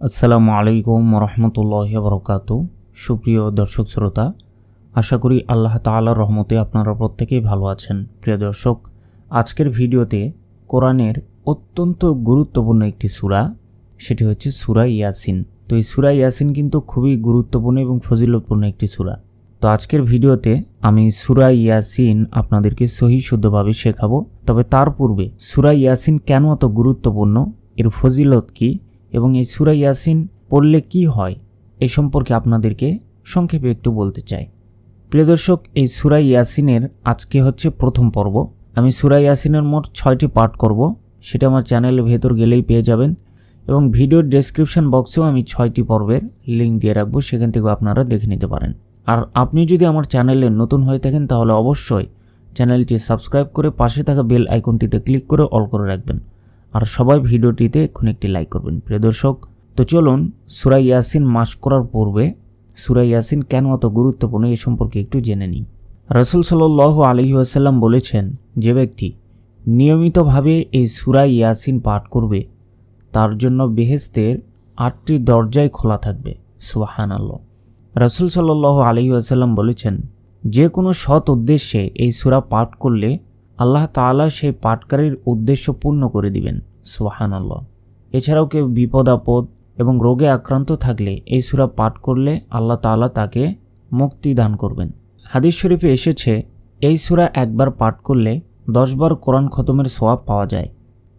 আসসালামু আলাইকুম রহমতুল্লাহ বরকাত সুপ্রিয় দর্শক শ্রোতা, আশা করি আল্লাহ তাআলার রহমতে আপনারা প্রত্যেকেই ভালো আছেন। প্রিয় দর্শক, আজকের ভিডিওতে কোরআনের অত্যন্ত গুরুত্বপূর্ণ একটি সূরা, সেটি হচ্ছে সূরা ইয়াসিন। তো এই সূরা ইয়াসিন কিন্তু খুবই গুরুত্বপূর্ণ এবং ফজিলতপূর্ণ একটি সূরা। তো আজকের ভিডিওতে আমি সূরা ইয়াসিন আপনাদেরকে সহি শুদ্ধভাবে শেখাবো। তবে তার পূর্বে সুরা ইয়াসিন কেন এত গুরুত্বপূর্ণ? এর ফজিলত কি? এবং এই সূরা ইয়াসিন পড়লে কি হয় এ সম্পর্কে আপনাদেরকে সংক্ষেপে একটু বলতে চাই। প্রিয় দর্শক, এই সূরা ইয়াসিনের আজকে হচ্ছে প্রথম পর্ব। আমি সূরা ইয়াসিনের মোট ছয়টি পাঠ করব, সেটা আমার চ্যানেলের ভেতর গেলেই পেয়ে যাবেন এবং ভিডিওর ডেসক্রিপশন বক্সেও আমি ছয়টি পর্বের লিঙ্ক দিয়ে রাখব, সেখান থেকেও আপনারা দেখে নিতে পারেন। আর আপনি যদি আমার চ্যানেলে নতুন হয়ে থাকেন, তাহলে অবশ্যই চ্যানেলটি সাবস্ক্রাইব করে পাশে থাকা বেল আইকনটিতে ক্লিক করে অল করে রাখবেন। আর সবাই ভিডিওটিতে এখন একটি লাইক করবেন। প্রিয় দর্শক, তো চলুন সুরা ইয়াসিন মাস করার পূর্বে সুরা ইয়াসিন কেন এত গুরুত্বপূর্ণ এ সম্পর্কে একটু জেনে নিই। রসুল সাল্লাহ আলহি আসাল্লাম বলেছেন, যে ব্যক্তি নিয়মিতভাবে এই সুরা ইয়াসিন পাঠ করবে, তার জন্য বেহেস্তের আটটি দরজায় খোলা থাকবে। সুবাহান আল্লাহ রসুল সাল্লাহ আলহি আসাল্লাম বলেছেন, যে কোনো সৎ উদ্দেশ্যে এই সুরা পাঠ করলে আল্লাহ তাআলা সেই পাটকারীর উদ্দেশ্য পূর্ণ করে দিবেন সুবাহান আল্লাহ এছাড়াও কেউ বিপদ, আপদ এবং রোগে আক্রান্ত থাকলে এই সুরা পাঠ করলে আল্লাহ তাআলা তাকে মুক্তি দান করবেন। হাদিস শরীফে এসেছে, এই সুরা একবার পাঠ করলে দশবার কোরআন খতমের সোয়াব পাওয়া যায়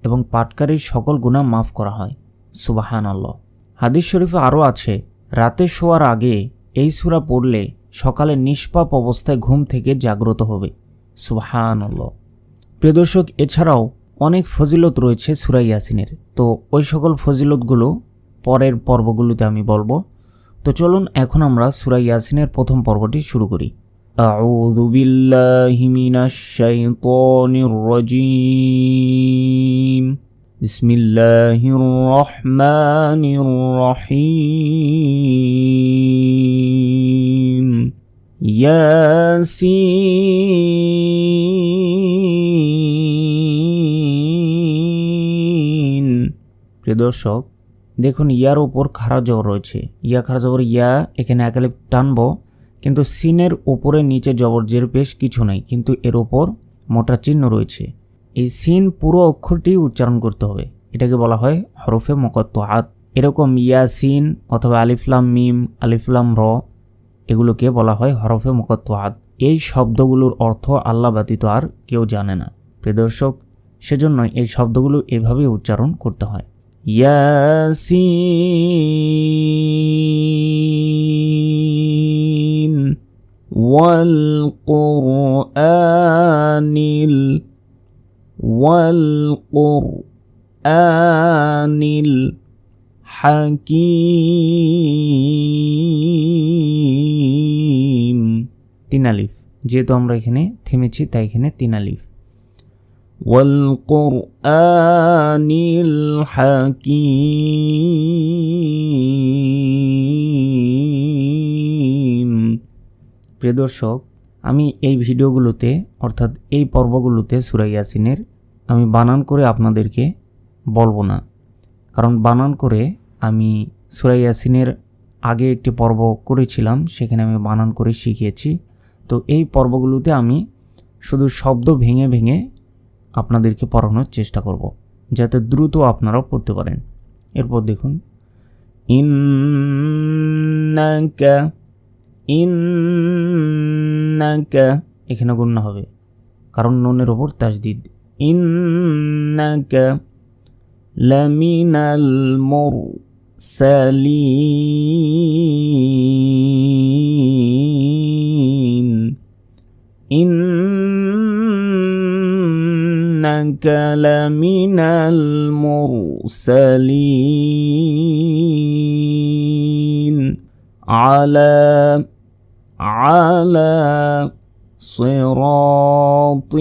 এবং পাটকারীর সকল গুণা মাফ করা হয় সুবাহান আল্লাহ হাদিস শরীফে আরও আছে, রাতে শোয়ার আগে এই সুরা পড়লে সকালে নিষ্পাপ অবস্থায় ঘুম থেকে জাগ্রত হবে সুবাহান আল্লাহ প্রিয় দর্শক এছাড়াও অনেক ফজিলত রয়েছে সুরা ইয়াসিনের তো ওই সকল ফজিলতগুলো পরের পর্বগুলোতে আমি বলবো তো চলুন এখন আমরা সুরা ইয়াসিনের প্রথম পর্বটি শুরু করি أعوذ بالله من الشيطان الرجيم بسم الله الرحمن الرحيم ياسين প্রিয় দর্শক, দেখুন ইয়ার উপর খারা জবর রয়েছে। ইয়া খারা জবর, ইয়া এখানে একালে টানবো, কিন্তু সিনের উপরে নিচে জবরজের বেশ কিছু নাই, কিন্তু এর ওপর মোটা চিহ্ন রয়েছে। এই সিন পুরো অক্ষরটি উচ্চারণ করতে হবে। এটাকে বলা হয় হরফে মকত্ত হাত এরকম ইয়া সিন অথবা আলিফলাম মিম আলিফলাম র, এগুলোকে বলা হয় হরফে মকত্ত হাত এই শব্দগুলোর অর্থ আল্লাহ ব্যতীত আর কেউ জানে না। প্রিয়দর্শক সেজন্য এই শব্দগুলো এভাবে উচ্চারণ করতে হয়। ইয়াসিন والقرآن ال والقرآن الحكيم তিন আলিফ যেহেতু আমরা এখানে থেমেছি তাই এখানে তিন আলিফ والقرآن الحكيم প্রিয় দর্শক আমি এই ভিডিওগুলোতে অর্থাৎ এই পর্বগুলোতে সুরা ইয়াসিনের আমি বানান করে আপনাদেরকে বলবো না কারণ বানান করে আমি সুরা ইয়াসিনের আগে একটি পর্ব করেছিলাম সেখানে আমি বানান করে শিখিয়েছি তো এই পর্বগুলোতে আমি শুধু শব্দ ভেঙে ভেঙে আপনাদেরকে পড়ানোর চেষ্টা করব, যাতে দ্রুত আপনারাও পড়তে পারেন। এরপর দেখুন, ইন্নাকা ইন্নাকা এখানে গুণ্য হবে। কারণ নুনের ওপর তাজদিদ। ইন্নাকা লামিনাল মুরসালিন ইন لمن المرسلين على على صراط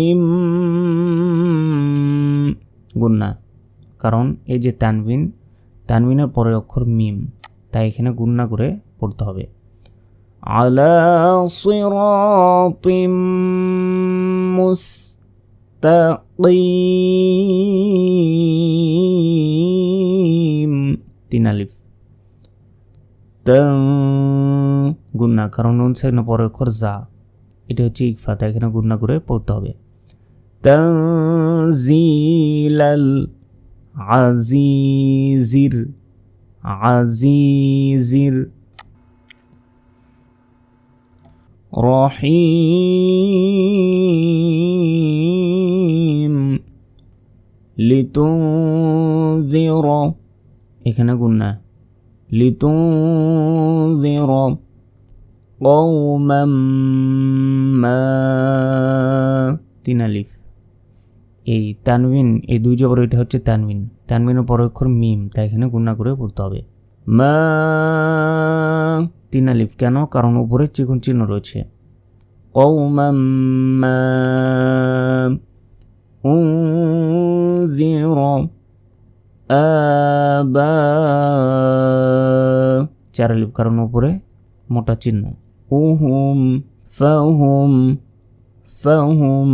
গুন্না কারণ এই যে তানবিন তানবিনের পরের অক্ষর মিম তাই এখানে গুন্না করে পড়তে হবে আলা সিরাতিম মুস মুস্তাকিম তিন আলিফ। গুন্না, কারণ নুন সাকিন পরের অক্ষর যা। এটা হচ্ছে ইকফা তাই এখানে গুন্না করে পড়তে হবে। তানজিলাল আজিজির আজিজির। রহিম। লিতুনজির এখানে গুন্না লিতুনজির قوما ما তিন আলিফ এই তানবিন এই দুই জবর এটা হচ্ছে তানবিন তানবিনের পর অক্ষর মিম তাই এখানে গুণা করে পড়তে হবে মা তিন আলিফ কেন কারণ উপরে চিকন চিহ্ন রয়েছে قوما ما أنذر آبا চার আলিফ কারণ উপরে মোটা চিহ্ন উহুম ফাহুম ফাহুম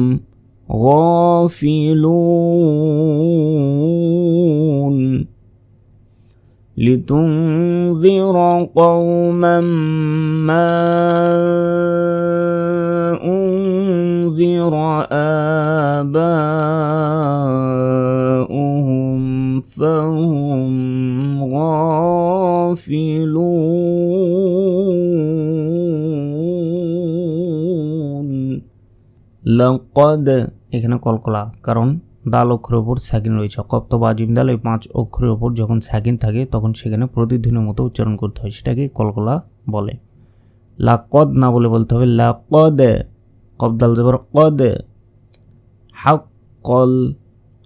غافلون لتنذر قوما ما أنذر آباؤهم فهم غافلون لقد এখানে কলকলা কারণ দাল অক্ষরের ওপর স্যাকিন রয়েছে কপ্ত বা জিম দাল এই পাঁচ অক্ষরের ওপর যখন স্যাকিন থাকে তখন সেখানে প্রতিধ্বনির মতো উচ্চারণ করতে হয় সেটাকে কলকলা বলে লাকদ না বলে বলতে হবে লাকদ কবদাল জবর কদ হাক কল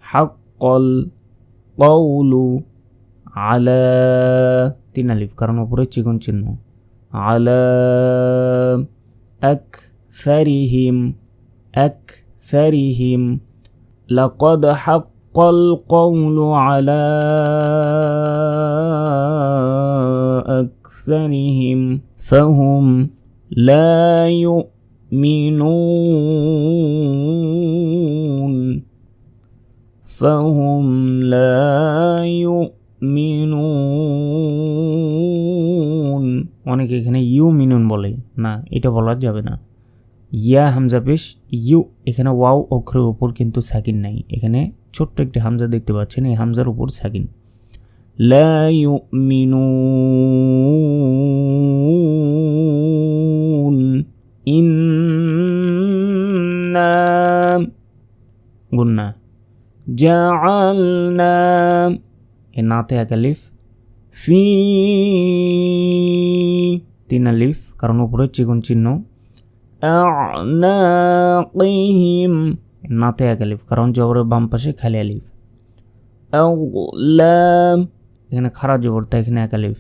হাক কল কৌলু আলা তিন আলিফ কারণ ওপরে চিকন চিহ্ন আলা এক সারিহিম এক সারিহিম لقد حق القول على أكثرهم فهم لا يؤمنون فهم لا يؤمنون অনেকে এখানে ইউ মিনুন বলে না এটা বলা যাবে না ইয়া হামজা পেশ ইউ এখানে ওয়াও অক্ষরের উপর কিন্তু সাকিন নাই এখানে ছোট্ট একটি হামজা দেখতে পাচ্ছেন এই হামজার উপর সাকিন লা ইউমিনুন ইন্না গুন্না জাআলনা। এ নাতে এক আলিফ। ফি। তিন আলিফ, কারণ উপরে চিকন চিহ্ন। আনাকিহিম। নাতে এক আলিফ, কারণ জবরের বাম পাশে খালি আলিফ। এখানে খারাপ জবর, তাই এখানে এক আলিফ।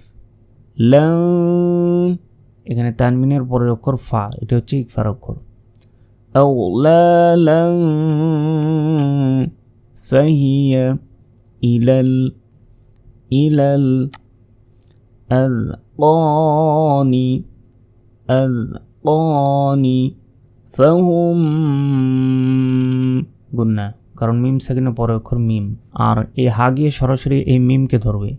লাম। এখানে তানমিনের পরের অক্ষর ফা, এটা হচ্ছে ইকফার অক্ষর। আউলালাম ফাহিয়া ইলাল ইলাল আযকানি আযকানি ফাহুম গুন্না কারণ মিম সাকিনের পরে অক্ষর মিম। আর এই হা গিয়ে সরাসরি এই মিমকে ধরবে।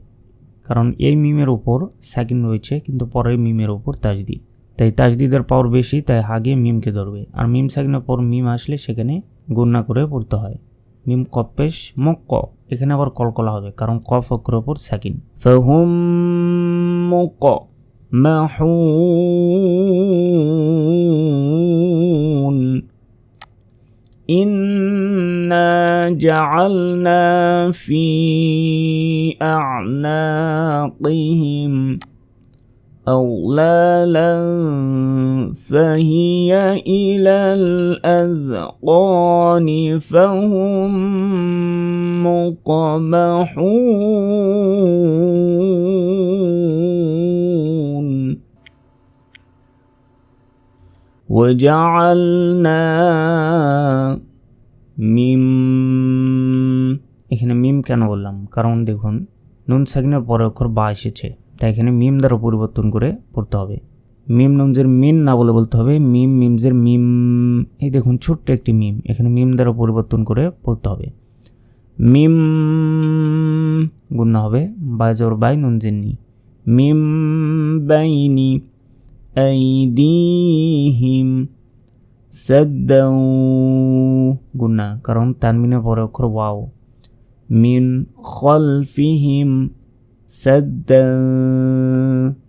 কারণ এই মিমের উপর সাকিন রয়েছে, কিন্তু পরের মিমের উপর তাজদিদ। তাই তাজদিদের পাওয়ার বেশি তাই হা গিয়ে মিমকে ধরবে আর মিম সাকিনের পর মিম আসলে সেখানে গুন্না করে পড়তে হয় মিম কপেশ মক্ক এখানে আবার কলকলা হবে কারণ কফ অক্ষরের উপর সাকিন ফাহুম মক্ক محون إنا جعلنا في أعناقهم أغلالا فهي إلى الأذقان فهم مقمحون وجعلنا মিম এখানে মিম কেন বললাম কারণ দেখুন নুন সাকিনের পরে অক্ষর বা এসেছে তাই এখানে মিম দ্বারা পরিবর্তন করে পড়তে হবে। মিম নুনজের মিন না বলে বলতে হবে, মিম মিমজের মিম, এই দেখুন ছোট্ট একটি মিম, এখানে মিম দ্বারা পরিবর্তন করে পড়তে হবে। মিম গুণনা হবে বাই জোর বাই নুনজের নি মিম বাইনি আইদিহিম সাদ্দাউ গুন্না কারণ তানমিনের পরে অক্ষর ওয়াও। মিন খলফিহিম সাদ্দা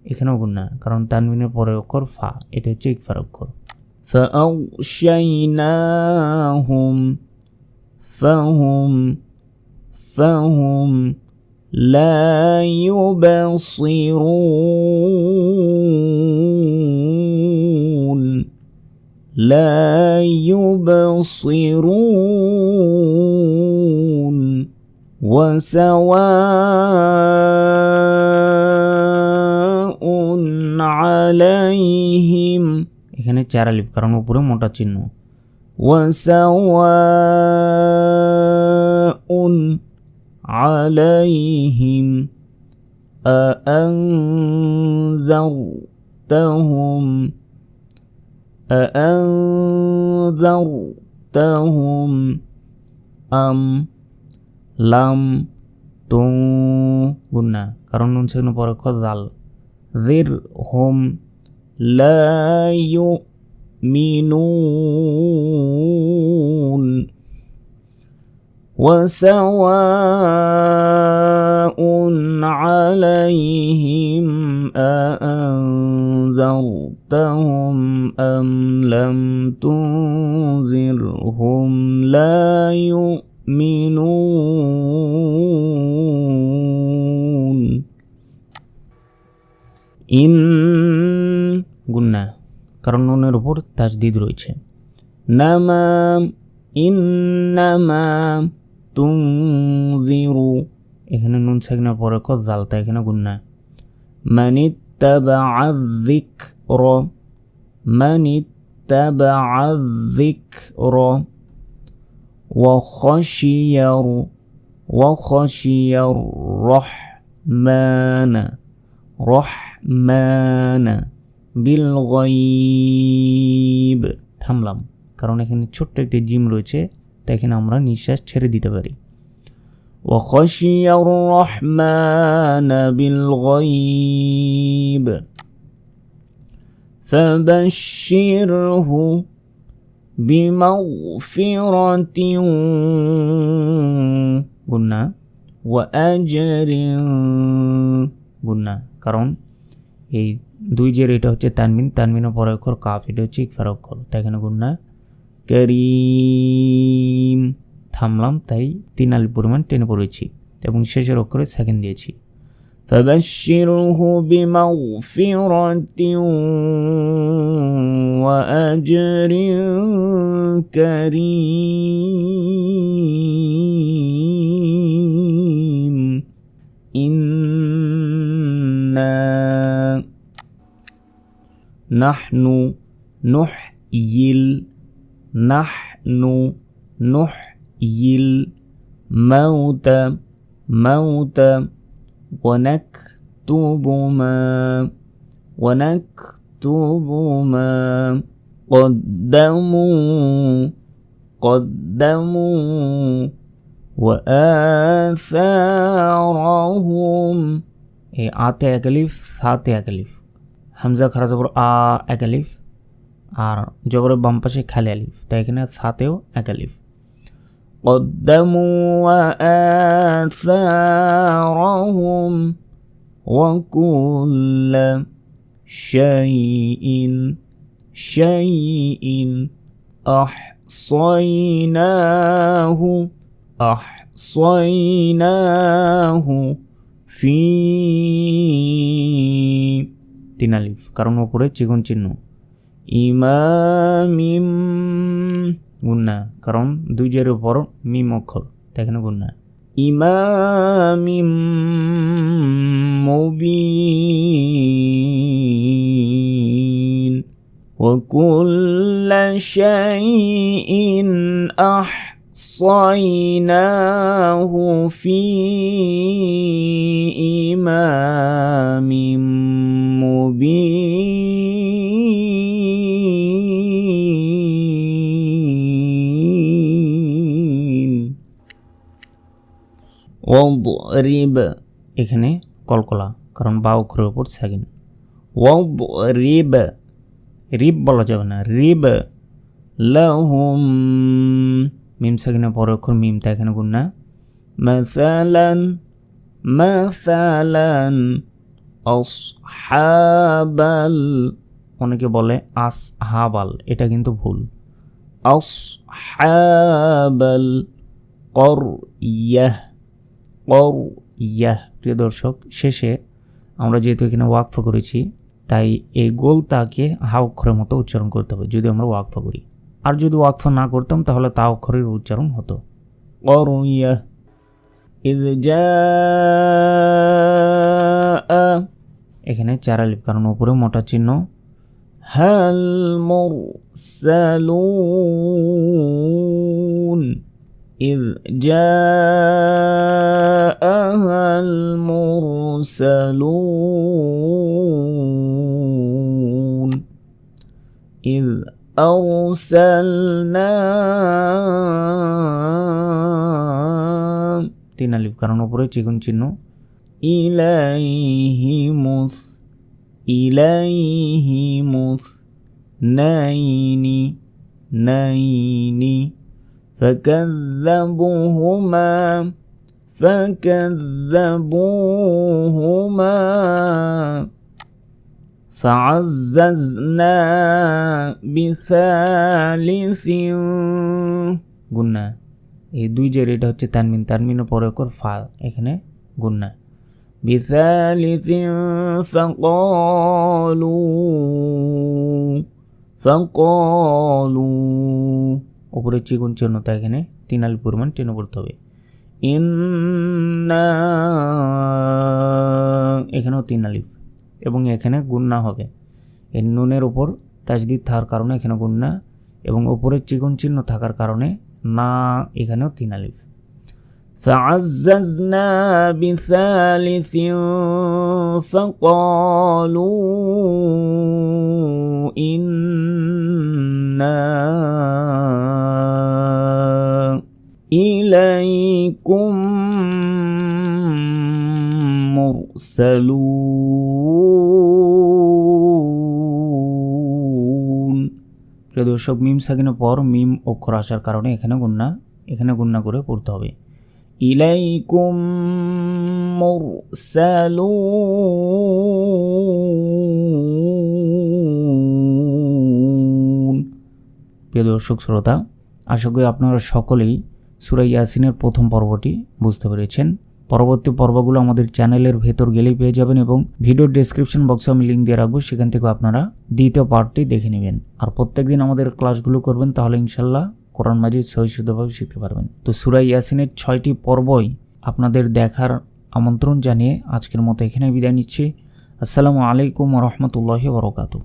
এখানেও গুন্না কারণ তানমিনের পরে অক্ষর ফা এটা হচ্ছে ইকফার অক্ষর فأغشيناهم فهم فهم لا يبصرون لا يبصرون وسواء عليهم এখানে চার আলিফ কারণ উপরে মোটা চিহ্ন وسواء عليهم أأنذرتهم أأنذرتهم أم লাম তো গুন্না কারণ নুন সেখানে পরে খ জাল ذر هم لا يؤمنون وسواء عليهم أأنذرتهم أم لم تنذرهم لا ইন গুন্না কারণ নুনের উপর তাজদিদ রয়েছে নামাম ইন্নামাম তুংজিরু এখানে নুন সাকিনার পরে কত জালতা এখানে গুন্না মানিত্তাবা আযিক র মানিত্তাবা আযিক র وخشي وخشي الرحمن রহমান বিল গয়ব থামলাম কারণ এখানে ছোট্ট একটি জিম রয়েছে তাই এখানে আমরা নিঃশ্বাস ছেড়ে দিতে পারি وخشي الرحمن بالغيب فبشره بمغفرة قلنا وأجر গুন্না কারণ এই দুই জের এটা হচ্ছে তানমিন তানমিনের পরে অক্ষর কাফ এটা হচ্ছে ইকফার অক্ষর তাই এখানে গুন্না করিম থামলাম তাই তিন আলি পরিমাণ টেনে পড়েছি এবং শেষের অক্ষরে সেকেন্ড দিয়েছি فبشره بمغفرة وأجر كريم نحن نحيي نحن نحيي الموتى موتى ونكتب ما ونكتب ما. قدموا قدموا وآثارهم. إيه أعطي أكليف ساعتي أكليف হামজা খারা জবর আ এক আলিফ আর জবরের বাম পাশে খালি আলিফ তাই এখানে সাতেও এক আলিফ قدموا وآثارهم وكل شيء شيء أحصيناه أحصيناه في তিন আলিফ কারণ ওপরে চিকন চিহ্ন ইমামিম গুন্না কারণ দুই জের উপর মিম অক্ষর তাই এখানে গুন্না ইমামিম মুবিন وكل شيء أحصيناه في إمام مبين ওয়ারিব এখানে কলকলা কারণ বা অক্ষরের উপর সাকিন ওয়াব রিব রিব বলা যাবে না রিব লাহুম মিম সাকিনের পরের অক্ষর মিম তা এখানে গুন্না মাসালান মাসালান আসহাবাল অনেকে বলে আস হাবাল এটা কিন্তু ভুল। আসহাবাল কর ইয়াহ কর ইয়াহ প্রিয় দর্শক শেষে আমরা যেহেতু এখানে ওয়াকফ করেছি তাই এই গোল তাকে হা অক্ষরের মতো উচ্চারণ করতে হবে যদি আমরা ওয়াকফ করি। আর যদি ওয়াকফ না করতাম তাহলে তা অক্ষরের উচ্চারণ হতো কর ইয়াহ إذ جاء এখানে চার আলিফ কারণ উপরে মোটা চিহ্ন হাল মুরসালুন إذ جاء هل مرسلون إذ أرسلنا তিন আলিফ কারণ উপরে চিকন চিহ্ন ইলাইহি মুস ইলাইহি মুস নাইনি নাইনি فكذبوهما فكذبوهما فعززنا بثالث গুন্না এই দুই জের এটা হচ্ছে তানমিন তানমিনের পরে কর ফা এখানে গুন্না বিসালিসিন ফাকালু ফাকালু উপরে চিকুন চিহ্নতা এখানে তিন আলি পরিমাণ টেনে পড়তে হবে ইন্না এখানেও তিন আলিফ এবং এখানে গুন্না হবে এর নুনের উপর তাজদিদ থাকার কারণে এখানে গুন্না এবং উপরে চিকন চিহ্ন থাকার কারণে না এখানেও তিন আলিফ فعززنا بثالث فقالوا إنا إليكم مرسلون প্রিয় দর্শক, মিম সাকিনের পর মিম অক্ষর আসার কারণে এখানে গুন্না এখানে গুন্না করে পড়তে হবে। ইলাইকুম মুরসালুন। প্রিয় দর্শক, শ্রোতা, আশা করি আপনারা সকলেই সুরা ইয়াসিনের প্রথম পর্বটি বুঝতে পেরেছেন। পরবর্তী পর্বগুলো আমাদের চ্যানেলের ভেতর গেলেই পেয়ে যাবেন এবং ভিডিও ডেসক্রিপশন বক্সে আমি লিঙ্ক দিয়ে রাখব, সেখান থেকে আপনারা দ্বিতীয় পার্টটি দেখে নেবেন। আর প্রত্যেকদিন আমাদের ক্লাসগুলো করবেন, তাহলে ইনশাল্লাহ কোরআন মাজিদ সহিশুদ্ধভাবে শিখতে পারবেন। তো সুরাই ইয়াসিনের ছয়টি পর্বই আপনাদের দেখার আমন্ত্রণ জানিয়ে আজকের মতো এখানে বিদায় নিচ্ছি। আসসালামু আলাইকুম রহমতুল্লাহ বরকাতু